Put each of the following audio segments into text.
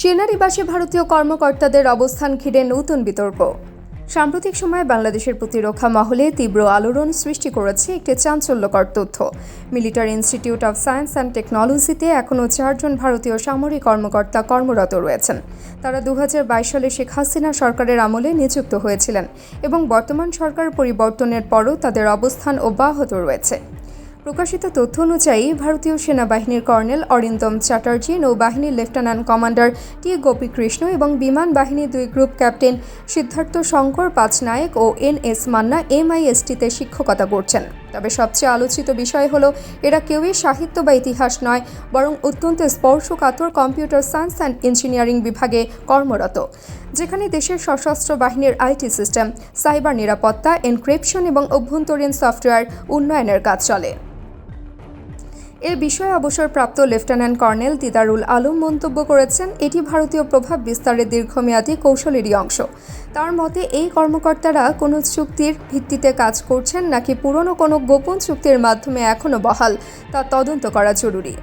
সেনানিবাসে ভারতীয় কর্মকর্তাদের অবস্থান ঘিরে নতুন বিতর্ক। সাম্প্রতিক সময়ে বাংলাদেশের প্রতিরক্ষা মহলে তীব্র আলোড়ন সৃষ্টি করেছে একটি চাঞ্চল্যকর তথ্য। Military institute of science and টেকনোলজিতে এখনও চারজন ভারতীয় সামরিক কর্মকর্তা কর্মরত রয়েছেন। তারা দু হাজার বাইশ সালে শেখ হাসিনা সরকারের আমলে নিযুক্ত হয়েছিলেন এবং বর্তমান সরকার পরিবর্তনের পরও তাদের অবস্থান অব্যাহত রয়েছে। প্রকাশিত তথ্য অনুযায়ী, ভারতীয় সেনাবাহিনীর কর্নেল অরিন্দম চ্যাটার্জি, নৌবাহিনীর লেফটেন্যান্ট কমান্ডার টি গোপীকৃষ্ণ এবং বিমান বাহিনীর দুই গ্রুপ ক্যাপ্টেন সিদ্ধার্থ শঙ্কর পাঁচনায়ক ও এন এস মান্না এমআইএসটিতে শিক্ষকতা করছেন। তবে সবচেয়ে আলোচিত বিষয় হলো, এরা কেউই সাহিত্য বা ইতিহাস নয়, বরং অত্যন্ত স্পর্শকাতর কম্পিউটার সায়েন্স অ্যান্ড ইঞ্জিনিয়ারিং বিভাগে কর্মরত, যেখানে দেশের সশস্ত্র বাহিনীর আইটি সিস্টেম, সাইবার নিরাপত্তা, এনক্রিপশন এবং অভ্যন্তরীণ সফটওয়্যার উন্নয়নের কাজ চলে। এ বিষয়ে অবসরপ্রাপ্ত লেফটেন্যান্ট কর্নেল দিদারুল আলম মন্তব্য করেছেন, এটি ভারতীয় প্রভাব বিস্তারের দীর্ঘমেয়াদী কৌশলেরই অংশ। তার মতে, এই কর্মকর্তারা কোনো চুক্তির ভিত্তিতে কাজ করছেন নাকি পুরনো কোনো গোপন চুক্তির মাধ্যমে এখনও বহাল, তা তদন্ত করা জরুরি।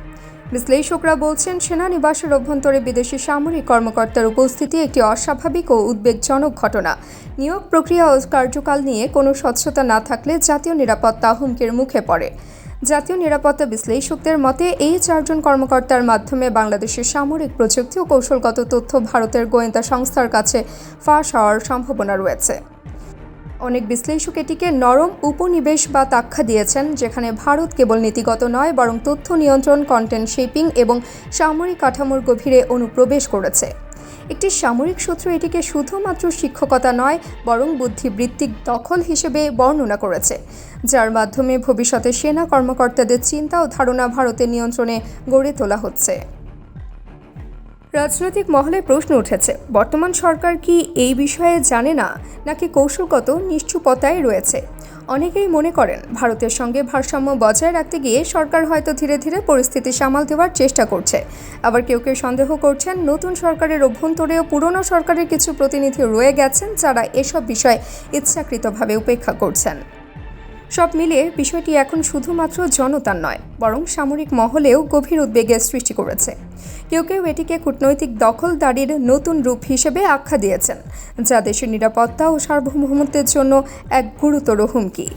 বিশ্লেষকরা বলছেন, সেনানিবাসের অভ্যন্তরে বিদেশি সামরিক কর্মকর্তার উপস্থিতি একটি অস্বাভাবিক ও উদ্বেগজনক ঘটনা। নিয়োগ প্রক্রিয়া ও কার্যকাল নিয়ে কোনো স্বচ্ছতা না থাকলে জাতীয় নিরাপত্তা হুমকির মুখে পড়ে। জাতীয় নিরাপত্তা বিশ্লেষকদের মতে, এই চারজন কর্মকর্তার মাধ্যমে বাংলাদেশের সামরিক প্রযুক্তি ও কৌশলগত তথ্য ভারতের গোয়েন্দা সংস্থার কাছে ফাঁস হওয়ার সম্ভাবনা রয়েছে। অনেক বিশ্লেষক এটিকে নরম উপনিবেশ বা তাক্ষা দিয়েছেন, যেখানে ভারত কেবল নীতিগত নয়, বরং তথ্য নিয়ন্ত্রণ কন্টেন্ট শেপিং এবং সামরিক কাঠামোর গভীরে অনুপ্রবেশ করেছে। একটি সামরিক সূত্র এটিকে শুধুমাত্র শিক্ষকতা নয়, বরং বুদ্ধিবৃত্তিক দখল হিসেবে বর্ণনা করেছে। যার মাধ্যমে ভবিষ্যতে সেনা কর্মকর্তাদের চিন্তা ও ধারণা ভারতের নিয়ন্ত্রণে গড়ে তোলা হচ্ছে। রাজনৈতিক মহলে প্রশ্ন উঠেছে, বর্তমান সরকার কি এই বিষয়ে জানে না, নাকি কৌশলগত নিশ্চুপতায় রয়েছে? অনেকেই মনে করেন, ভারতের সঙ্গে ভারসাম্য বজায় রাখতে গিয়ে সরকার হয়তো ধীরে ধীরে পরিস্থিতি সামাল দেওয়ার চেষ্টা করছে। আবার কেউ কেউ সন্দেহ করছেন, নতুন সরকারের অভ্যন্তরেও পুরনো সরকারের কিছু প্রতিনিধি রয়ে গেছেন যারা এসব বিষয় ইচ্ছাকৃতভাবে উপেক্ষা করছেন। সব মিলিয়ে বিষয়টি এখন শুধুমাত্র জনতার নয়, বরং সামরিক মহলেও গভীর উদ্বেগের সৃষ্টি করেছে। কেউ কেউ এটিকে কূটনৈতিক দখলদারির নতুন রূপ হিসেবে আখ্যা দিয়েছেন, যা দেশের নিরাপত্তা ও সার্বভৌমত্বের জন্য এক গুরুতর হুমকি।